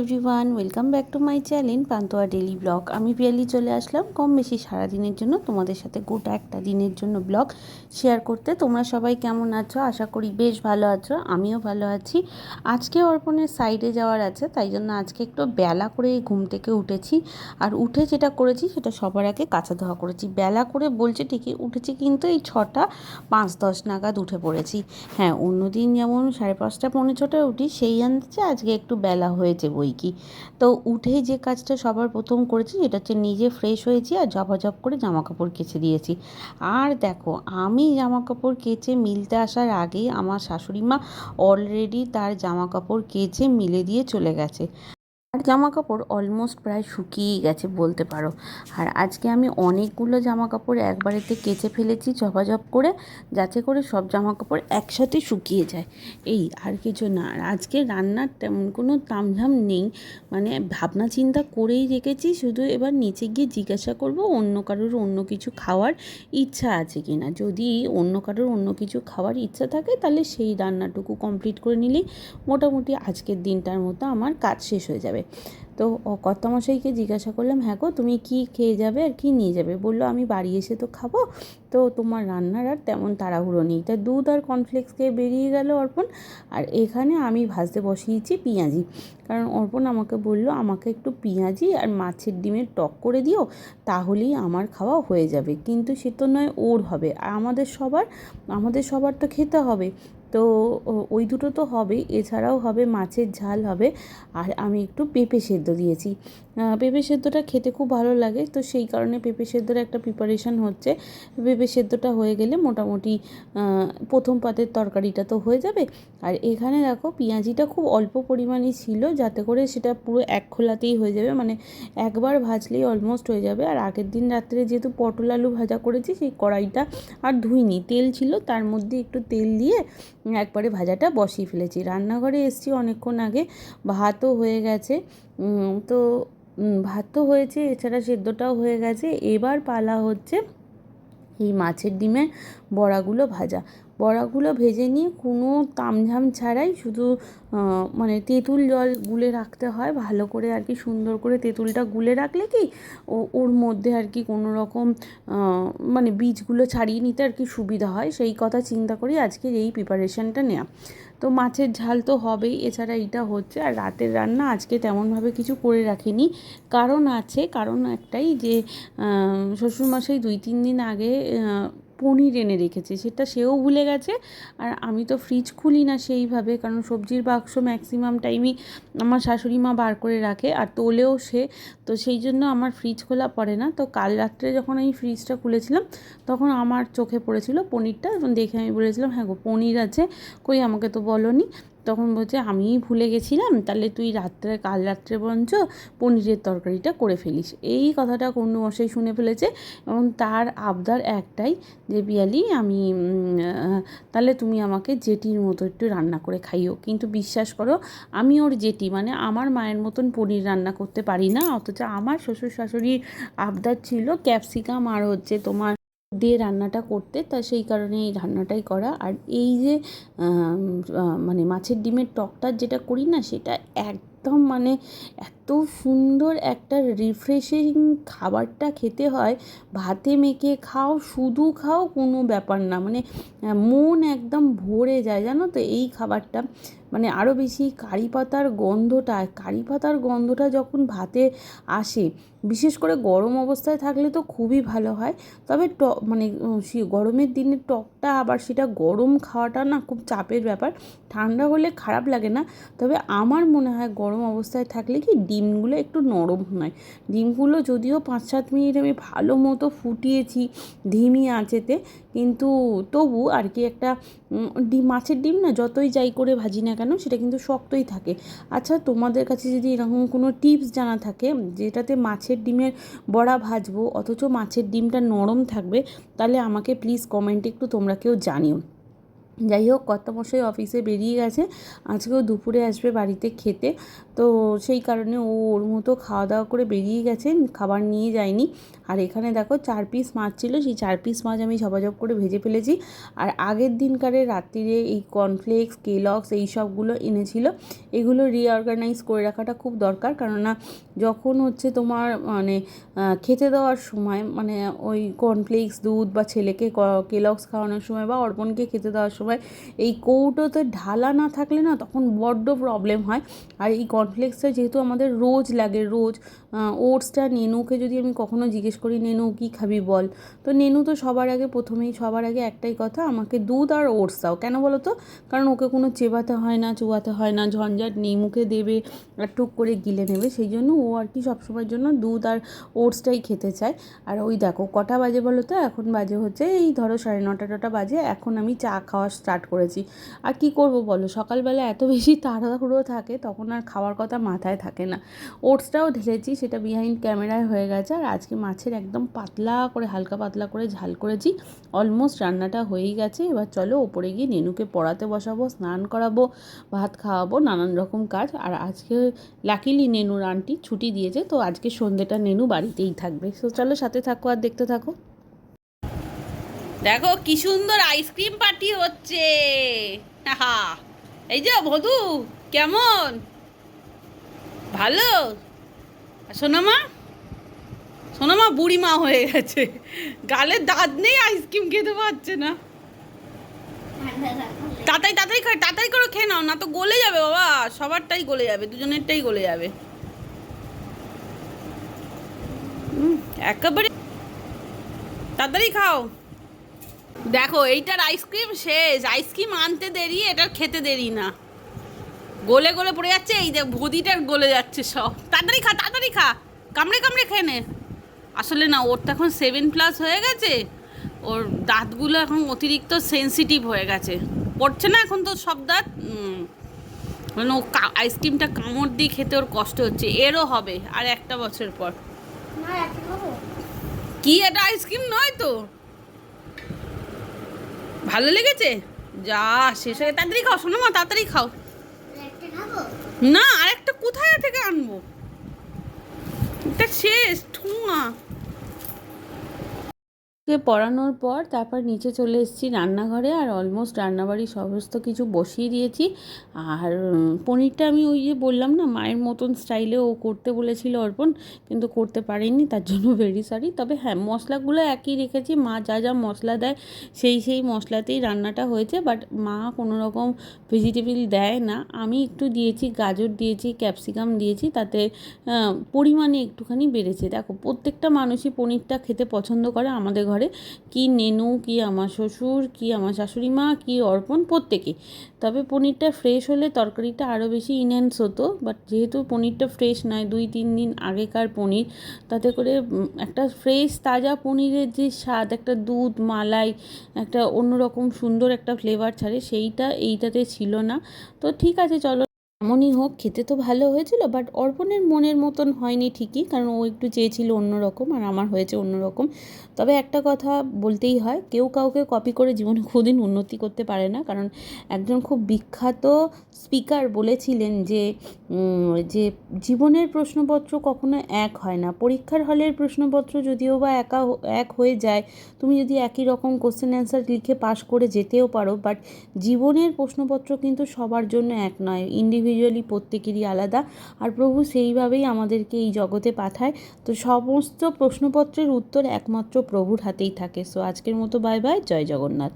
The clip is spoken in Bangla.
Everyone welcome back to my channel Pantua daily blog আমি পিয়ালি চলে আসলাম। কম বেশি সারাদিনের জন্য তোমাদের সাথে গোটা একটা দিনের জন্য ব্লগ শেয়ার করতে। তোমরা সবাই কেমন আছো? আশা করি বেশ ভালো আছো। আমিও ভালো আছি। আজকে অর্পণের সাইডে যাওয়ার আছে, তাই জন্য আজকে একটু বেলা করে ঘুম থেকে উঠেছি। আর উঠে যেটা করেছি, সেটা সবার আগে কাঁচা ধোয়া করেছি। বেলা করে বলছে ঠিকই, উঠেছি কিন্তু এই ছটা পাঁচ দশ নাগাদ উঠে পড়েছি। হ্যাঁ অন্যদিন যেমন সাড়ে পাঁচটা পৌনে ছটায় উঠি, সেই আনছে আজকে একটু বেলা হয়েছে বই। কি তো উঠেই যে কাজটা সবার প্রথম করেছি সেটা হচ্ছে নিজে ফ্রেশ হয়েছি আর ঝপাঝপ করে জামা কাপড় কেচে দিয়েছি। আর দেখো, আমি জামা কাপড় কেচে মিলতে আসার আগেই আমার শাশুড়ি মা অলরেডি তার জামা কাপড় কেচে মিলে দিয়ে চলে গেছে। আর জামা কাপড় অলমোস্ট প্রায় শুকিয়েই গেছে বলতে পারো। আর আজকে আমি অনেকগুলো জামা কাপড় একবারেতে কেচে ফেলেছি ঝপাঝপ করে, যাতে করে সব জামা কাপড় একসাথে শুকিয়ে যায়। এই আর কিছু না, আর আজকে রান্নার তেমন কোনো তামঝাম নেই। মানে ভাবনা চিন্তা করেই রেখেছি, শুধু এবার নিচে গিয়ে জিজ্ঞাসা করব অন্য কারোর অন্য কিছু খাওয়ার ইচ্ছা আছে কি না যদি অন্য কারোর অন্য কিছু খাওয়ার ইচ্ছা থাকে, তাহলে সেই রান্নাটুকু কমপ্লিট করে নিলেই মোটামুটি আজকের দিনটার মতো আমার কাজ শেষ হয়ে যাবে। তো কর্তামশাইকে জিজ্ঞাসা করলাম হ্যাঁ গো, তুমি কি খেয়ে যাবে আর কি নিয়ে যাবে? বলল, আমি বাড়ি এসে তো খাব। তো তোমার রান্নার আর তেমন তাড়াহুড়ো নেই। তা দুধ আর কর্নফ্লেক্স খেয়ে বেরিয়ে গেল অর্পণ। আর এখানে আমি ভাজতে বসিয়েছি পেঁয়াজি। কারণ অর্পণ আমাকে বলল, আমাকে একটু পেঁয়াজি আর মাছের ডিমের টক করে দিও, তাহলেই আমার খাওয়া হয়ে যাবে। কিন্তু সে তো নয়, ওর হবে। আর আমাদের সবার আমাদের সবার তো খেতে হবে। তো ওই দুটো তো হবে, এছাড়াও হবে মাছের ঝাল হবে, আর আমি একটু পেঁপে সেদ্ধ দিয়েছি। পেঁপে সেদ্ধটা খেতে খুব ভালো লাগে। তো সেই কারণে পেঁপে সেদ্ধর একটা প্রিপারেশান হচ্ছে। পেঁপে সেদ্ধটা হয়ে গেলে মোটামুটি প্রথম পাতের তরকারিটা তো হয়ে যাবে। আর এখানে দেখো পেঁয়াজিটা খুব অল্প পরিমাণে ছিল, যাতে করে সেটা পুরো এক খোলাতেই হয়ে যাবে। মানে একবার ভাজলেই অলমোস্ট হয়ে যাবে। আর আগের দিন রাত্রে যেহেতু পটল আলু ভাজা করেছি, সেই কড়াইটা আর ধুইনি। তেল ছিল, তার মধ্যে একটু তেল দিয়ে একবারে ভাজাটা বসিয়ে ফেলেছি। রান্নাঘরে এসছি অনেকক্ষণ আগে, ভাতও হয়ে গেছে। তো ভাত তো হয়েছে, এছাড়া সেদ্ধটাও হয়ে গেছে। এবার পালা হচ্ছে এই মাছের ডিমের বড়াগুলো ভাজা। বড়াগুলো ভেজে নিয়ে কোনো তামঝাম ছাড়াই শুধু মানে তেঁতুল জল গুলে রাখতে হয়। ভালো করে আর কি সুন্দর করে তেঁতুলটা গুলে রাখলে কি ও, ওর মধ্যে আর কি কোনো রকম মানে বীজগুলো ছাড়িয়ে নিতে আর কি সুবিধা হয়। সেই কথা চিন্তা করি আজকের এই প্রিপারেশানটা নেওয়া তো মাছের ঝাল তো হবেই, এছাড়া এটা হচ্ছে। আর রাতের রান্না আজকে তেমনভাবে কিছু করে রাখিনি। কারণ আছে, কারণ একটাই যে শ্বশুরমশাই দুই তিন দিন আগে পনির এনে রেখেছে, সেটা সেও ভুলে গেছে। আর আমি তো ফ্রিজ খুলি না সেইভাবে, কারণ সবজির বাক্স ম্যাক্সিমাম টাইমই আমার শাশুড়ি মা বার করে রাখে, আর তোলেও সে। তো সেই জন্য আমার ফ্রিজ খোলা পড়ে না। তো কাল রাত্রে যখন আমি ফ্রিজটা খুলেছিলাম, তখন আমার চোখে পড়েছিল পনিরটা। দেখে আমি বলেছিলাম হ্যাঁ গো, পনির আছে। কই আমাকে তো বলনি। তখন বলছে, আমিই ভুলে গেছিলাম, তাহলে তুই রাত্রে, কাল রাত্রে বরঞ্চ পনিরের তরকারিটা করে ফেলিস। এই কথাটা কোনো মশাই শুনে ফেলেছে এবং তার আবদার একটাই যে পিয়ালি আমি তাহলে তুমি আমাকে জেটির মতো একটু রান্না করে খাইও। কিন্তু বিশ্বাস করো, আমি ওর জেটি মানে আমার মায়ের মতন পনির রান্না করতে পারি না, অথচ আমার শ্বশুর শাশুড়ির আবদার ছিল ক্যাপসিকাম আর হচ্ছে তোমার দিয়ে রান্নাটা করতে, তা সেই কারণে এই রান্নাটাই করা। আর এই যে মানে মাছের ডিমের টকটা যেটা করি না, সেটা একদম মানে এত সুন্দর একটা রিফ্রেশিং খাবারটা খেতে হয়। ভাতে মেখে খাও, শুধু খাও, কোনো ব্যাপার না। মানে মন একদম ভরে যায়, জানো তো? এই খাবারটা। মানে আরও বেশি কারি পাতার গন্ধটা, কারি পাতার গন্ধটা যখন ভাতে আসে, বিশেষ করে গরম অবস্থায় থাকলে তো খুবই ভালো হয়। তবে ট মানে গরমের দিনে টকটা আবার সেটা গরম খাওয়াটা না খুব চাপের ব্যাপার। ঠান্ডা হলে খারাপ লাগে না। তবে আমার মনে হয় গরম অবস্থায় থাকলে কি ডিমগুলো একটু নরম হয়। ডিমগুলো যদিও পাঁচ সাত মিনিট আমি ভালো মতো ফুটিয়েছি ধিমি আঁচেতে, কিন্তু তবু আর কি একটা ডিম, মাছের ডিম না যতই যাই করে ভাজি না কেন সেটা কিন্তু শক্তই থাকে। আচ্ছা তোমাদের কাছে যদি এরকম কোনো টিপস জানা থাকে, যেটাতে মাছের ডিমের বড়া ভাজবো অথচ মাছের ডিমটা নরম থাকবে, তাহলে আমাকে প্লিজ কমেন্টে একটু তোমরা কেউ জানিও। যাই হোক, কর্তামশাই অফিসে বেরিয়ে গেছে। আজকেও দুপুরে আসবে বাড়িতে খেতে। তো সেই কারণে ও ওর মতো খাওয়া দাওয়া করে বেরিয়ে গেছে, খাবার নিয়ে যায়নি। আর এখানে দেখো চার পিস মাছ ছিল, সেই চার পিস মাছ আমি ঝপাঝপ করে ভেজে ফেলেছি। আর আগের দিনকারে রাত্রিরে এই কর্নফ্লেক্স কেলক্স এই সবগুলো এনেছিল। এগুলো রিঅর্গানাইজ করে রাখাটা খুব দরকার। কেননা যখন হচ্ছে তোমার মানে খেতে দেওয়ার সময় মানে ওই কর্নফ্লেক্স দুধ বা ছেলেকে কেলক্স খাওয়ানোর সময় বা অর্পণকে খেতে দেওয়ার সময় এই কৌটোতে ঢালা না থাকলে না তখন বড্ড প্রবলেম হয়। আর এই কর্নফ্লেক্সটা যেহেতু আমাদের রোজ লাগে, রোজ ওটসটা নেনুকে যদি আমি কখনো জিজ্ঞেস করি, নেনু, কী খাবি বল? তো নেনু তো সবার আগে প্রথমেই, সবার আগে একটাই কথা, আমাকে দুধ আর ওটস দাও। কেন বলো তো? কারণ ওকে কোনো চেবাতে হয় না, চুয়াতে হয় না, ঝঞ্ঝাট নেই, মুখে দেবে, আর টুক করে গিলে নেবে। সেই জন্য ও আর কি সবসময়ের জন্য দুধ আর ওটসটাই খেতে চায়। আর ওই দেখো, কটা বাজে বলো তো? এখন বাজে হচ্ছে, এই ধরো সাড়ে নটা টটা বাজে, এখন আমি চা খাওয়া স্টার্ট করেছি। আর কি করব বলো? সকালবেলা এত বেশি তাড়াহুড়ো থাকে, তখন আর খাওয়ার কথা মাথায় থাকে না। ওটসটাও ঢেলেছি, সেটা বিহাইন্ড ক্যামেরায় হয়ে গেছে। আর আজকে মাছের একদম পাতলা করে, হালকা পাতলা করে ঝাল করেছি। অলমোস্ট রান্নাটা হয়েই গেছে। এবার চলো ওপরে গিয়ে নেনুকে পড়াতে বসাবো, স্নান করাবো, ভাত খাওয়াবো, নানান রকম কাজ। আর আজকে লাকিলি নেনুর আন্টি ছুটি দিয়েছে, তো আজকে সন্ধ্যেটা নেনু বাড়িতেই থাকবে। তো চলো সাথে থাকো আর দেখতে থাকো। দেখো কি সুন্দর আইসক্রিম পার্টি হচ্ছে। হা এই যে মধু কেমন? ভালো? সোনামা? সোনামা বুড়ি মা হয়ে গেছে। গালে দাঁত নেই আইসক্রিম খেতে পারছে না। তাড়াতাড়ি তাড়াতাড়ি খাই তাড়াতাড়ি করে খেয়ে নাও, না তো গলে যাবে বাবা। সবারটাই গলে যাবে, দুজনেরটাই গলে যাবে। একেবারে তাড়াতাড়ি খাও। দেখো এইটার আইসক্রিম শেষ। আইসক্রিম আনতে দেরি এটার খেতে দেরি না। গলে গলে পড়ে যাচ্ছে এই যে ভদিটার গলে যাচ্ছে সব। তাড়াতাড়ি খা তাড়াতাড়ি খা। কামড়ে কামড়ে খেয়ে নে। আসলে না ওর তো এখন সেভেন প্লাস হয়ে গেছে। ওর দাঁতগুলো এখন অতিরিক্ত সেন্সিটিভ হয়ে গেছে। পড়ছে না এখন তো সব দাঁত। মানে ও আইসক্রিমটা কামড় দিয়ে খেতে ওর কষ্ট হচ্ছে। এরও হবে আর একটা বছর পর। কি এটা আইসক্রিম নয় তো? ভালো লেগেছে? যা শেষ হয়ে তাড়াতাড়ি খাও শোনো মা তাড়াতাড়ি খাও। না আরেকটা কোথায় থেকে আনব? এটা শেষ ঠুঙা কে পড়ানোর পর তারপর নিচে চলে এসেছি রান্নাঘরে আর অলমোস্ট রান্নাবাড়ি সমস্ত কিছু বসিয়ে দিয়েছি। আর পনিরটা আমি ওই যে বললাম না, মায়ের মতন স্টাইলে ও করতে বলেছিল অর্পণ, কিন্তু করতে পারিনি, তার জন্য ভেরি সরি তবে হ্যাঁ মশলাগুলো একই রেখেছি, মা যা যা মশলা দেয় সেই সেই মশলাতেই রান্নাটা হয়েছে বাট মা কোনো রকম ভেজিটেবিল দেয় না। আমি একটু দিয়েছি গাজর দিয়েছি ক্যাপসিকাম দিয়েছি, তাতে পরিমাণে একটুখানি বেড়েছে। দেখো, প্রত্যেকটা মানুষই পনিরটা খেতে পছন্দ করে, আমাদের ঘরে কি নেনু, কি আমার শ্বশুর, কি আমার শাশুড়ি মা, কি অর্পণ, প্রত্যেকে। তবে পনিরটা ফ্রেশ হলে তরকারিটা আরও বেশি ইনহ্যান্স হতো বাট যেহেতু পনিরটা ফ্রেশ নয়, দুই তিন দিন আগেকার পনির, তাতে করে একটা ফ্রেশ তাজা পনিরের যে স্বাদ, একটা দুধ, মালাই, একটা অন্যরকম সুন্দর একটা ফ্লেভার ছাড়ে, সেইটা এইটাতে ছিল না। তো ঠিক আছে, চলো। এমনই হোক, খেতে তো ভালো হয়েছিল বাট অর্পণের মনের মতন হয়নি ঠিকই, কারণ ও একটু চেয়েছিল অন্যরকম আর আমার হয়েছে অন্যরকম। তবে একটা কথা বলতেই হয়, কেউ কাউকে কপি করে জীবনে কোনোদিন উন্নতি করতে পারে না, কারণ একজন খুব বিখ্যাত স্পিকার বলেছিলেন যে যে জীবনের প্রশ্নপত্র কখনো এক হয় না। পরীক্ষার হলের প্রশ্নপত্র যদিও বা একা এক হয়ে যায়, তুমি যদি একই রকম কোশ্চেন অ্যান্সার লিখে পাশ করে যেতেও পারো বাট জীবনের প্রশ্নপত্র কিন্তু সবার জন্য এক নয়। ইন্ডিভিজুয়ালি প্রত্যেকেরই আলাদা। আর প্রভু সেইভাবেই আমাদেরকে এই জগতে পাঠায়। তো সমস্ত প্রশ্নপত্রের উত্তর একমাত্র প্রভুর হাতেই থাকে। সো আজকের মতো বাই বাই জয় জগন্নাথ।